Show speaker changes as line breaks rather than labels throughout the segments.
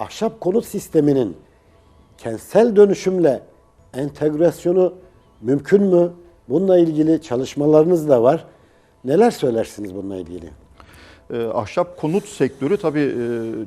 ahşap konut sisteminin kentsel dönüşümle entegrasyonu mümkün mü? Bununla ilgili çalışmalarınız da var. Neler söylersiniz bununla ilgili?
Ee, ahşap konut sektörü tabii e,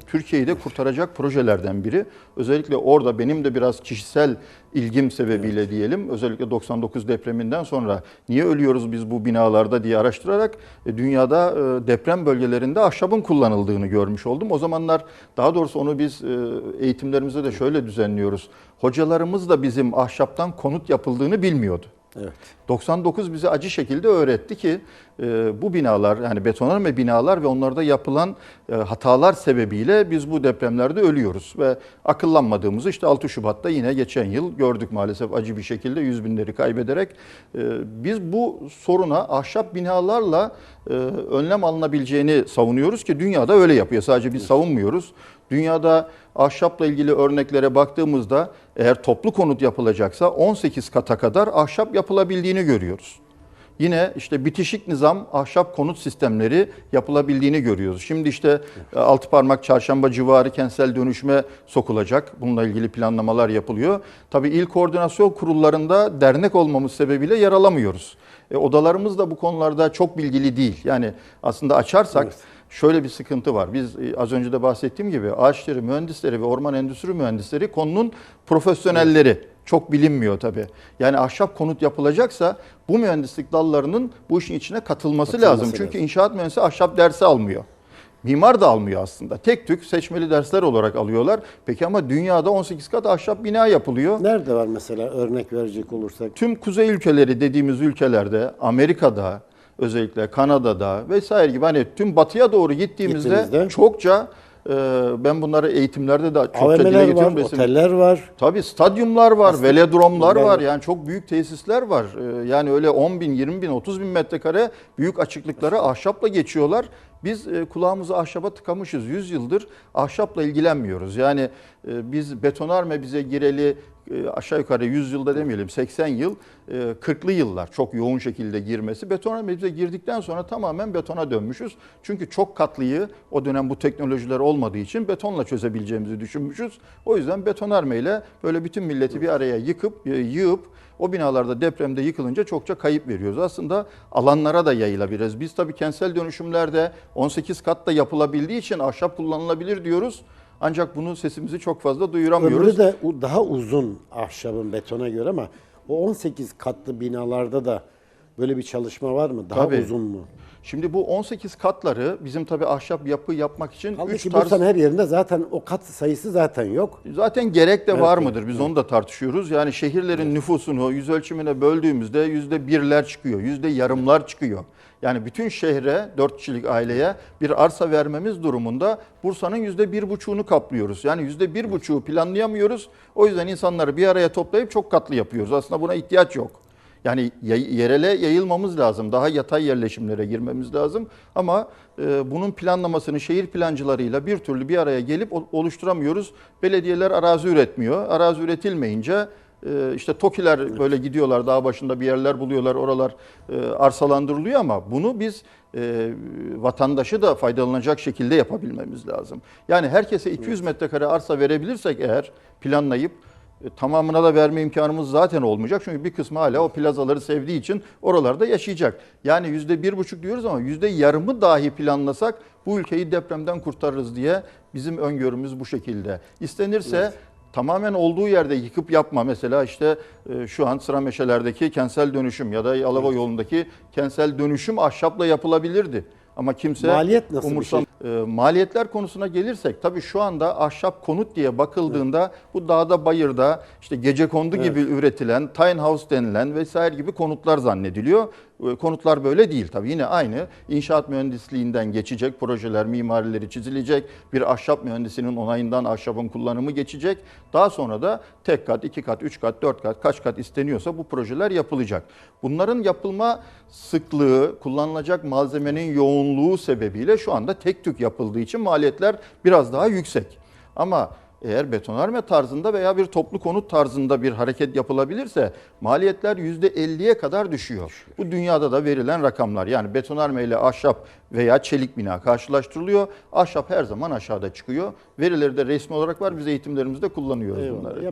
Türkiye'yi de kurtaracak projelerden biri. Özellikle orada benim de biraz kişisel ilgim sebebiyle diyelim. Özellikle 99 depreminden sonra niye ölüyoruz biz bu binalarda diye araştırarak e, dünyada e, deprem bölgelerinde ahşabın kullanıldığını görmüş oldum. O zamanlar daha doğrusu onu biz e, eğitimlerimizde de şöyle düzenliyoruz. Hocalarımız da bizim ahşaptan konut yapıldığını bilmiyordu.
Evet.
99 bize acı şekilde öğretti ki e, bu binalar yani betonarme binalar ve onlarda yapılan e, hatalar sebebiyle biz bu depremlerde ölüyoruz ve akıllanmadığımızı işte 6 Şubat'ta yine geçen yıl gördük maalesef acı bir şekilde yüz binleri kaybederek e, biz bu soruna ahşap binalarla e, önlem alınabileceğini savunuyoruz ki dünyada öyle yapıyor sadece biz savunmuyoruz. Dünyada ahşapla ilgili örneklere baktığımızda eğer toplu konut yapılacaksa 18 kata kadar ahşap yapılabildiğini görüyoruz. Yine işte bitişik nizam ahşap konut sistemleri yapılabildiğini görüyoruz. Şimdi işte e, Altıparmak Çarşamba civarı kentsel dönüşüme sokulacak. Bununla ilgili planlamalar yapılıyor. Tabii il koordinasyon kurullarında dernek olmamız sebebiyle yer alamıyoruz. E, odalarımız da bu konularda çok bilgili değil. Yani aslında açarsak şöyle bir sıkıntı var. Biz e, az önce de bahsettiğim gibi ağaçları mühendisleri ve orman endüstri mühendisleri konunun profesyonelleri. Çok bilinmiyor tabii. Yani ahşap konut yapılacaksa bu mühendislik dallarının bu işin içine katılması,
Katılması
lazım. Çünkü
lazım.
inşaat mühendisi ahşap dersi almıyor. Mimar da almıyor aslında. Tek tük seçmeli dersler olarak alıyorlar. Peki ama dünyada 18 kat ahşap bina yapılıyor.
Nerede var mesela örnek verecek olursak?
Tüm kuzey ülkeleri dediğimiz ülkelerde, Amerika'da, özellikle Kanada'da vesaire gibi hani tüm batıya doğru gittiğimizde
Gittiğimizde.
çokça e, ben bunları eğitimlerde de çokça dile
AVM'ler var,
getiriyorum. Resim-
oteller var.
Tabii stadyumlar var,
Aslında-
velodromlar var. Yani çok büyük tesisler var. Ee, Yani öyle 10 bin, 20 bin, 30 bin metrekare büyük açıklıkları ahşapla geçiyorlar. Biz e, kulağımızı ahşaba tıkamışız. 100 yıldır ahşapla ilgilenmiyoruz. Yani e, biz betonarme bize gireli e, aşağı yukarı 100 yılda demeyelim 80 yıl, e, 40'lı yıllar çok yoğun şekilde girmesi. Betonarme bize girdikten sonra tamamen betona dönmüşüz. Çünkü çok katlıyı o dönem bu teknolojiler olmadığı için betonla çözebileceğimizi düşünmüşüz. O yüzden betonarme ile böyle bütün milleti bir araya yıkıp, e, yığıp o binalarda depremde yıkılınca çokça kayıp veriyoruz. Aslında alanlara da yayılabiliriz. Biz tabii kentsel dönüşümlerde 18 katta yapılabildiği için ahşap kullanılabilir diyoruz. Ancak bunu sesimizi çok fazla duyuramıyoruz.
Ömrü de daha uzun ahşabın betona göre ama o 18 katlı binalarda da böyle bir çalışma var mı? Daha
Tabii.
uzun mu?
Şimdi bu 18 katları bizim tabii ahşap yapı yapmak için 3
Halbuki
tarz
Bursa'nın her yerinde zaten o kat sayısı zaten yok.
Zaten gerek de var
Evet,
mıdır? Biz onu da tartışıyoruz. Yani şehirlerin nüfusunu yüz ölçümüne böldüğümüzde yüzde birler çıkıyor, yüzde yarımlar çıkıyor. Yani bütün şehre, dört kişilik aileye bir arsa vermemiz durumunda Bursa'nın yüzde bir buçuğunu kaplıyoruz. Yani yüzde bir buçuğu planlayamıyoruz. O yüzden insanları bir araya toplayıp çok katlı yapıyoruz. Aslında buna ihtiyaç yok. Yani yerele yayılmamız lazım. Daha yatay yerleşimlere girmemiz lazım. Ama e, bunun planlamasını şehir plancılarıyla bir türlü bir araya gelip oluşturamıyoruz. Belediyeler arazi üretmiyor. Arazi üretilmeyince e, işte TOKİ'ler böyle gidiyorlar dağ başında bir yerler buluyorlar. Oralar e, arsalandırılıyor ama bunu biz e, vatandaşı da faydalanacak şekilde yapabilmemiz lazım. Yani herkese 200 metrekare arsa verebilirsek eğer planlayıp tamamına da verme imkanımız zaten olmayacak. Çünkü bir kısmı hala o plazaları sevdiği için oralarda yaşayacak. Yani yüzde bir buçuk diyoruz ama yüzde yarımı dahi planlasak bu ülkeyi depremden kurtarırız diye bizim öngörümüz bu şekilde. İstenirse tamamen olduğu yerde yıkıp yapma. Mesela işte e, şu an sıra meşelerdeki kentsel dönüşüm ya da Yalova yolundaki kentsel dönüşüm ahşapla yapılabilirdi. Ama kimse
Maliyet nasıl bir
umursam- e, maliyetler konusuna gelirsek tabii şu anda ahşap konut diye bakıldığında bu dağda bayırda işte gece kondu gibi üretilen tiny house denilen vesaire gibi konutlar zannediliyor. E, Konutlar böyle değil tabii yine aynı inşaat mühendisliğinden geçecek projeler mimarileri çizilecek bir ahşap mühendisinin onayından ahşabın kullanımı geçecek. Daha sonra da tek kat, iki kat, üç kat, dört kat kaç kat isteniyorsa bu projeler yapılacak. Bunların yapılma sıklığı, kullanılacak malzemenin yoğunluğu sebebiyle şu anda tek tük yapıldığı için maliyetler biraz daha yüksek. Ama eğer betonarme tarzında veya bir toplu konut tarzında bir hareket yapılabilirse maliyetler %50'ye kadar düşüyor. Bu dünyada da verilen rakamlar. Yani betonarme ile ahşap veya çelik bina karşılaştırılıyor. Ahşap her zaman aşağıda çıkıyor. Verileri de resmi olarak var. Biz eğitimlerimizde kullanıyoruz
Eyvallah.
bunları.